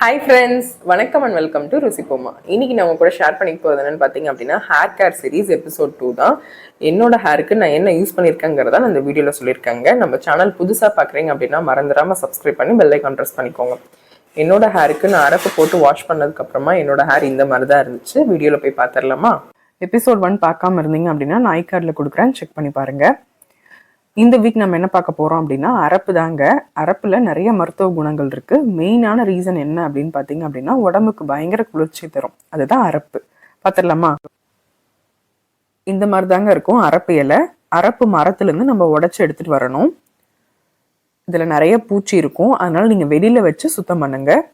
Hi friends வணக்கம் and welcome to ருசிப்போமா இன்னைக்கு நான் கூட ஷேர் பண்ணிக்க போகிறது என்னன்னு பார்த்தீங்க அப்படின்னா hair care series episode two தான். என்னோட ஹேருக்கு நான் என்ன யூஸ் பண்ணியிருக்கேங்கிறத நான் இந்த வீடியோவில் சொல்லியிருக்காங்க. நம்ம சேனல் புதுசாக பார்க்குறீங்க அப்படின்னா மறந்துடாம சப்ஸ்கிரைப் பண்ணி பெல் ஐக்கான் பண்ணிக்கோங்க. என்னோட ஹேருக்கு நான் அரப்பு போட்டு வாஷ் பண்ணதுக்கப்புறமா என்னோட ஹேர் இந்த மாதிரி தான் இருந்துச்சு. வீடியோவில் போய் பார்த்துடலாமா எபிசோட் ஒன் பார்க்காம இருந்தீங்க அப்படின்னா நான் ஐ கார்டில் கொடுக்குறேன். செக் பண்ணி பாருங்கள் இந்த வீக் நம்ம என்ன பார்க்க போகிறோம் அப்படின்னா அரப்பு தாங்க. அரப்பில் நிறைய மருத்துவ குணங்கள் இருக்குது மெயினான ரீசன் என்ன அப்படின்னு பார்த்தீங்க அப்படின்னா உடம்புக்கு பயங்கர குளிர்ச்சி தரும். அதுதான் அரப்பு. பார்த்துடலாமா? இந்த மாதிரி தாங்க இருக்கும் அரப்பு இலை. அரப்பு மரத்துலேருந்து நம்ம உடச்சி எடுத்துகிட்டு வரணும். இதில் நிறைய பூச்சி இருக்கும். அதனால் நீங்கள் வெளியில் வச்சு சுத்தம் பண்ணுங்க.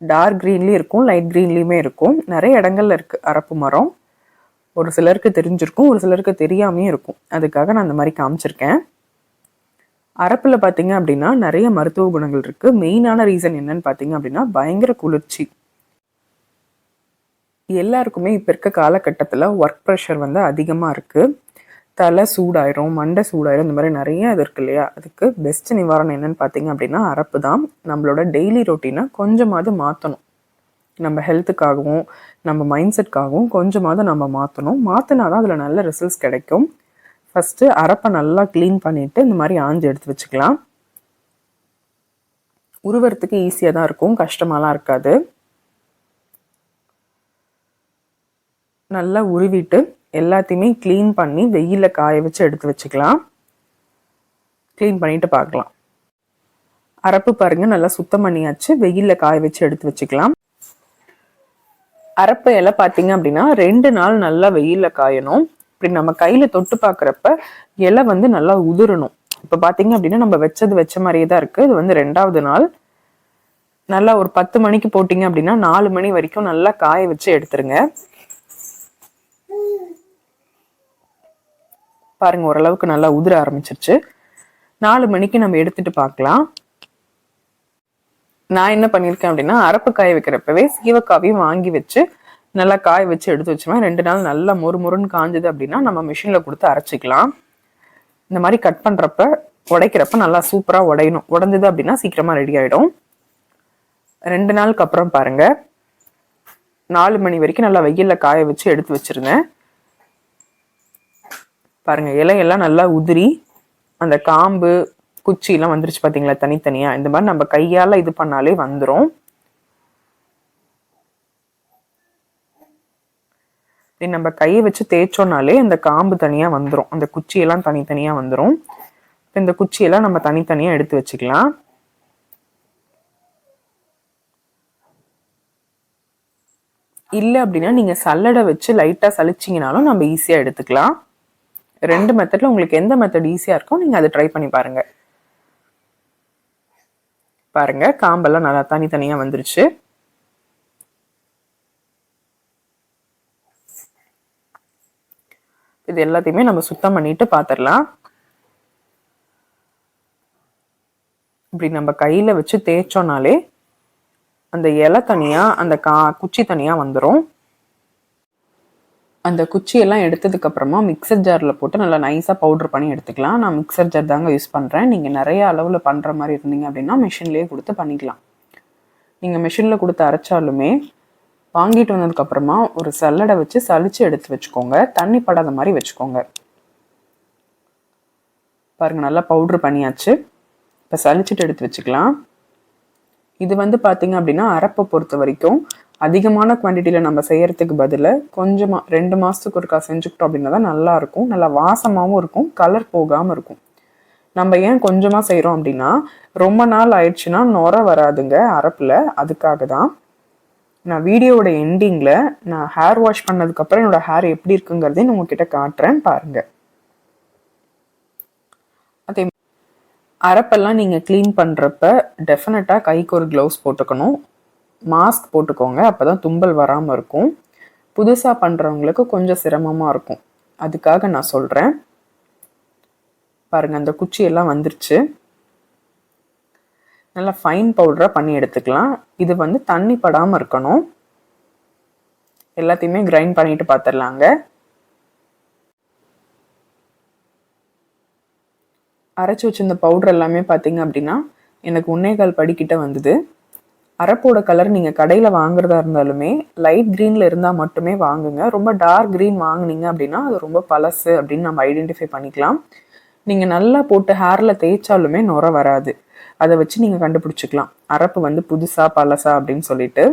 டார்க் க்ரீன்லேயும் இருக்கும் லைட் க்ரீன்லேயுமே இருக்கும். நிறைய இடங்கள்ல இருக்குது அரப்பு மரம். ஒரு சிலருக்கு தெரிஞ்சிருக்கும் ஒரு சிலருக்கு தெரியாமையும் இருக்கும். அதுக்காக நான் அந்த மாதிரி காமிச்சிருக்கேன். அரப்பில் பார்த்தீங்க அப்படின்னா நிறைய மருத்துவ குணங்கள் இருக்குது மெயினான ரீசன் என்னன்னு பார்த்தீங்க அப்படின்னா பயங்கர குளிர்ச்சி. எல்லாருக்குமே இப்போ இருக்க காலகட்டத்தில் ஒர்க் ப்ரெஷர் வந்து அதிகமாக இருக்குது தலை சூடாயிரும் மண்டை சூடாயிரும் இந்த மாதிரி நிறைய இது இருக்கு இல்லையா? அதுக்கு பெஸ்ட் நிவாரணம் என்னன்னு பார்த்தீங்க அப்படின்னா அரப்பு தான். நம்மளோட டெய்லி ரொட்டீனை கொஞ்சமாவது மாற்றணும் நம்ம ஹெல்த்துக்காகவும் நம்ம மைண்ட் செட்காகவும் கொஞ்சமாவது நம்ம மாற்றணும் மாற்றினா தான் அதில் நல்ல ரிசல்ட்ஸ் கிடைக்கும். ஃபஸ்ட்டு அரப்பை நல்லா க்ளீன் பண்ணிவிட்டு இந்த மாதிரி ஆஞ்சு எடுத்து வச்சுக்கலாம். உருவறதுக்கு ஈஸியாக தான் இருக்கும். கஷ்டமாலாம் இருக்காது. நல்லா உருவிட்டு எல்லாத்தையுமே க்ளீன் பண்ணி வெயிலில் காய வச்சு எடுத்து வச்சுக்கலாம். க்ளீன் பண்ணிட்டு பார்க்கலாம். அரப்பு பாருங்கள் நல்லா சுத்தம் பண்ணியாச்சு. வெயிலில் காய வச்சு எடுத்து வச்சுக்கலாம். அரப்பு இலை பார்த்தீங்க அப்படின்னா ரெண்டு நாள் நல்லா வெயிலில் காயணும். இப்படி நம்ம கையில் தொட்டு பார்க்குறப்ப இலை வந்து நல்லா உதிரணும். இப்போ பார்த்தீங்க அப்படின்னா நம்ம வச்சது வச்ச மாதிரியே தான் இருக்குது இது வந்து ரெண்டாவது நாள். நல்லா ஒரு பத்து மணிக்கு போட்டிங்க அப்படின்னா நாலு மணி வரைக்கும் நல்லா காய வச்சு எடுத்துருங்க. பாருங்க ஓரளவுக்கு நல்லா உதிர ஆரம்பிச்சிருச்சு. நாலு மணிக்கு நம்ம எடுத்துட்டு பார்க்கலாம் நான் என்ன பண்ணியிருக்கேன் அப்படின்னா அரப்பு காய வைக்கிறப்பவே சீவக்காவையும் வாங்கி வச்சு நல்லா காய வச்சு எடுத்து வச்சுவேன் ரெண்டு நாள் நல்லா மொறு மொறுன்னு காஞ்சது அப்படின்னா நம்ம மிஷினில் கொடுத்து அரைச்சிக்கலாம். இந்த மாதிரி கட் பண்ணுறப்ப உடைக்கிறப்ப நல்லா சூப்பராக உடையணும். உடஞ்சது அப்படின்னா சீக்கிரமாக ரெடி ஆகிடும் ரெண்டு நாளுக்கு அப்புறம் பாருங்கள் நாலு மணி வரைக்கும் நல்லா வெயிலில் காய வச்சு எடுத்து வச்சிருந்தேன். பாருங்கள் இலையெல்லாம் நல்லா உதிரி. அந்த காம்பு குச்சியெல்லாம் வந்துருச்சு பார்த்தீங்களா தனித்தனியா? இந்த மாதிரி நம்ம கையால் இது பண்ணாலே வந்துடும் நம்ம கையை வச்சு தேய்ச்சோன்னாலே அந்த காம்பு தனியாக வந்துடும் அந்த குச்சியெல்லாம் தனித்தனியாக வந்துடும் இந்த குச்சியெல்லாம் நம்ம தனித்தனியாக எடுத்து வச்சுக்கலாம். இல்லை அப்படின்னா நீங்கள் சல்லடை வச்சு லைட்டாக சலிச்சிங்கனாலும் நம்ம ஈஸியாக எடுத்துக்கலாம். ரெண்டு மெத்தடில் உங்களுக்கு எந்த மெத்தட் ஈஸியாக இருக்கோ நீங்கள் அதை ட்ரை பண்ணி பாருங்கள் பாருங்க காம்பெல்லாம் நல்லா தனித்தனியாக வந்துருச்சு. இது எல்லாத்தையுமே நம்ம சுத்தம் பண்ணிட்டு பார்த்துடலாம் இப்படி நம்ம கையில் வச்சு தேய்ச்சோனாலே அந்த இலை தனியாக அந்த கா குச்சி தனியாக வந்துடும் அந்த குச்சியெல்லாம் எடுத்ததுக்கு அப்புறமா மிக்சர் ஜாரில் போட்டு நல்லா நைஸாக பவுடர் பண்ணி எடுத்துக்கலாம். நான் மிக்சர் ஜார் தாங்க யூஸ் பண்ணுறேன் நீங்கள் நிறைய அளவில் பண்ணுற மாதிரி இருந்தீங்க அப்படின்னா மிஷின்லேயே கொடுத்து பண்ணிக்கலாம். நீங்கள் மிஷினில் கொடுத்து அரைச்சாலுமே வாங்கிட்டு வந்ததுக்கப்புறமா ஒரு சல்லடை வச்சு சளிச்சு எடுத்து வச்சுக்கோங்க. தண்ணி படாத மாதிரி வச்சுக்கோங்க. பாருங்கள் நல்லா பவுட்ரு பண்ணியாச்சு. இப்போ சளிச்சிட்டு எடுத்து வச்சுக்கலாம். இது வந்து பார்த்தீங்க அப்படின்னா அரைப்பை பொறுத்த வரைக்கும் அதிகமான குவான்டிட்டியில் நம்ம செய்யறதுக்கு பதிலாக கொஞ்சமாக ரெண்டு மாதத்துக்கு ஒருக்கா செஞ்சுக்கிட்டோம் அப்படின்னா தான் நல்லா இருக்கும் நல்லா வாசமாகவும் இருக்கும் கலர் போகாமல் இருக்கும். நம்ம ஏன் கொஞ்சமாக செய்கிறோம் அப்படின்னா ரொம்ப நாள் ஆயிடுச்சுன்னா நுர வராதுங்க அரப்பில். அதுக்காக தான் நான் வீடியோவோட எண்டிங்கில் நான் ஹேர் வாஷ் பண்ணதுக்கப்புறம் என்னோட ஹேர் எப்படி இருக்குங்கிறதையும் உங்ககிட்ட காட்டுறேன் பாருங்கள் அதே அரப்பெல்லாம் நீங்கள் க்ளீன் பண்ணுறப்ப டெஃபினட்டாக கைக்கு ஒரு க்ளவுஸ் போட்டுக்கணும். மாஸ்க் போட்டுக்கோங்க அப்போ தான் தும்பல் வராமல் இருக்கும். புதுசாக பண்ணுறவங்களுக்கு கொஞ்சம் சிரமமாக இருக்கும். அதுக்காக நான் சொல்கிறேன் பாருங்கள் அந்த குச்சியெல்லாம் வந்துருச்சு. நல்லா ஃபைன் பவுடராக பண்ணி எடுத்துக்கலாம். இது வந்து தண்ணி படாமல் இருக்கணும். எல்லாத்தையுமே கிரைண்ட் பண்ணிட்டு பார்த்துடலாங்க அரைச்சி வச்சிருந்த பவுடர் எல்லாமே பார்த்தீங்க அப்படின்னா எனக்கு உன்னேகால் படிக்கிட்ட வந்தது. அரப்போட கலர் நீங்கள் கடையில் வாங்குறதா இருந்தாலுமே லைட் க்ரீனில் இருந்தால் மட்டுமே வாங்குங்க. ரொம்ப டார்க் க்ரீன் வாங்குனீங்க அப்படின்னா அது ரொம்ப பழசு அப்படின்னு நம்ம ஐடென்டிஃபை பண்ணிக்கலாம். நீங்கள் நல்லா போட்டு ஹேரில் தேய்ச்சாலுமே நுர வராது. அதை வச்சு நீங்கள் கண்டுபிடிச்சிக்கலாம். அரப்பு வந்து புதுசாக பழசா அப்படின்னு சொல்லிட்டு.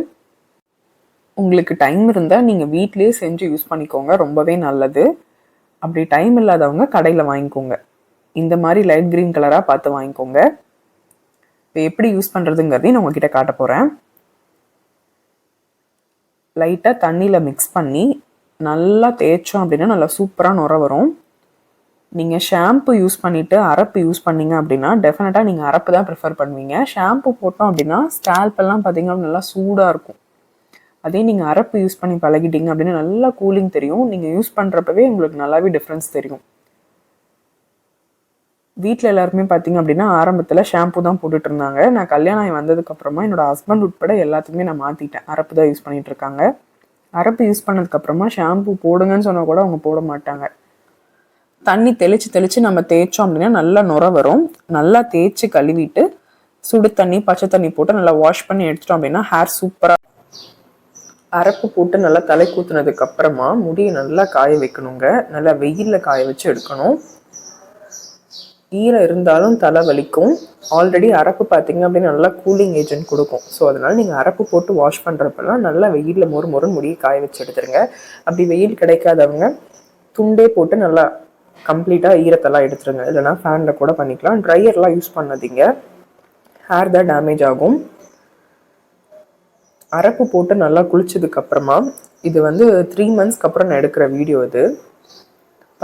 உங்களுக்கு டைம் இருந்தால் நீங்கள் வீட்லேயே செஞ்சு யூஸ் பண்ணிக்கோங்க. ரொம்பவே நல்லது. அப்படி டைம் இல்லாதவங்க கடையில் வாங்கிக்கோங்க. இந்த மாதிரி லைட் க்ரீன் கலராக பார்த்து வாங்கிக்கோங்க. இப்போ எப்படி யூஸ் பண்ணுறதுங்கிறதையும் நான் உங்ககிட்ட காட்ட போகிறேன் லைட்டாக தண்ணியில் மிக்ஸ் பண்ணி நல்லா தேய்ச்சோம் அப்படின்னா நல்லா சூப்பராக நுர வரும். நீங்கள் ஷாம்பு யூஸ் பண்ணிவிட்டு அரப்பு யூஸ் பண்ணீங்க அப்படின்னா டெஃபினட்டாக நீங்கள் அரப்பு தான் ப்ரிஃபர் பண்ணுவீங்க. ஷாம்பு போட்டோம் அப்படின்னா ஸ்டால்பெல்லாம் பார்த்தீங்கன்னா நல்லா சூடாக இருக்கும். அதே நீங்கள் அரப்பு யூஸ் பண்ணி பழகிட்டீங்க அப்படின்னா நல்லா கூலிங் தெரியும். நீங்கள் யூஸ் பண்ணுறப்பவே உங்களுக்கு நல்லாவே டிஃப்ரென்ஸ் தெரியும். வீட்டில் எல்லாருக்குமே பார்த்தீங்க அப்படின்னா ஆரம்பத்தில் ஷாம்பு தான் போட்டுட்டு இருந்தாங்க நான் கல்யாணம் ஆகி வந்ததுக்கப்புறமா என்னோட ஹஸ்பண்ட் உட்பட எல்லாத்துக்குமே நான் மாற்றிட்டேன் அரப்பு தான் யூஸ் பண்ணிட்டு இருக்காங்க அரப்பு யூஸ் பண்ணதுக்கப்புறமா ஷாம்பு போடுங்கன்னு சொன்னால் கூட அவங்க போட மாட்டாங்க. தண்ணி தெளித்து தெளித்து நம்ம தேய்ச்சோம் அப்படின்னா நல்லா நுர வரும். நல்லா தேய்ச்சி கழுவிட்டு சுடு தண்ணி பச்சை தண்ணி போட்டு நல்லா வாஷ் பண்ணி எடுத்துட்டோம் அப்படின்னா ஹேர் சூப்பராக அரப்பு போட்டு நல்லா தலை கூத்துனதுக்கு அப்புறமா முடியை நல்லா காய வைக்கணுங்க. நல்லா வெயிலில் காய வச்சு எடுக்கணும். ஈரம் இருந்தாலும் தலை வலிக்கும். ஆல்ரெடி அரப்பு பார்த்தீங்க அப்படின்னா நல்லா கூலிங் ஏஜென்ட் கொடுக்கும். ஸோ அதனால் நீங்கள் அரப்பு போட்டு வாஷ் பண்ணுறப்பெல்லாம் நல்லா வெயிலில் மொறு மொறுன்னு முடியை காய வச்சு எடுத்துருங்க. அப்படி வெயில் கிடைக்காதவங்க துண்டே போட்டு நல்லா கம்ப்ளீட்டாக ஈரத்தெல்லாம் எடுத்துருங்க. இல்லைனா ஃபேனில் கூட பண்ணிக்கலாம். ட்ரையர்லாம் யூஸ் பண்ணாதீங்க. ஹேர் தான் டேமேஜ் ஆகும். அரப்பு போட்டு நல்லா குளிச்சதுக்கப்புறமா இது வந்து த்ரீ மந்த்ஸ்க்கு அப்புறம் நான் எடுக்கிற வீடியோ இது.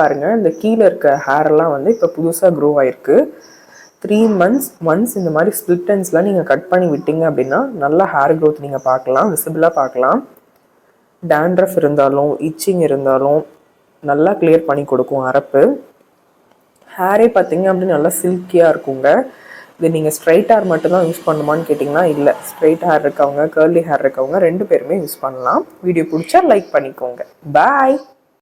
பாருங்கள் இந்த கீழே இருக்க ஹேர்லாம் வந்து இப்போ புதுசாக க்ரோ ஆயிருக்கு. த்ரீ மந்த்ஸ் ஒன்ஸ் இந்த மாதிரி ஸ்பிளிட்டன்ஸ்லாம் நீங்கள் கட் பண்ணி விட்டீங்க அப்படின்னா நல்லா ஹேர் க்ரோத் நீங்கள் பார்க்கலாம் விசிபிளாக பார்க்கலாம். டேண்ட்ரஃப் இருந்தாலும் இச்சிங் இருந்தாலும் நல்லா கிளியர் பண்ணி கொடுக்கும் அரப்பு. ஹேரே பார்த்தீங்க அப்படின்னு நல்லா சில்கியாக இருக்குங்க. இது நீங்கள் ஸ்ட்ரைட் ஹேர் மட்டும்தான் யூஸ் பண்ணுமான்னு கேட்டிங்கன்னா இல்லை. ஸ்ட்ரைட் ஹேர் இருக்கவங்க கேர்லி ஹேர் இருக்கவங்க ரெண்டு பேருமே யூஸ் பண்ணலாம். வீடியோ பிடிச்சா லைக் பண்ணிக்கோங்க. பாய்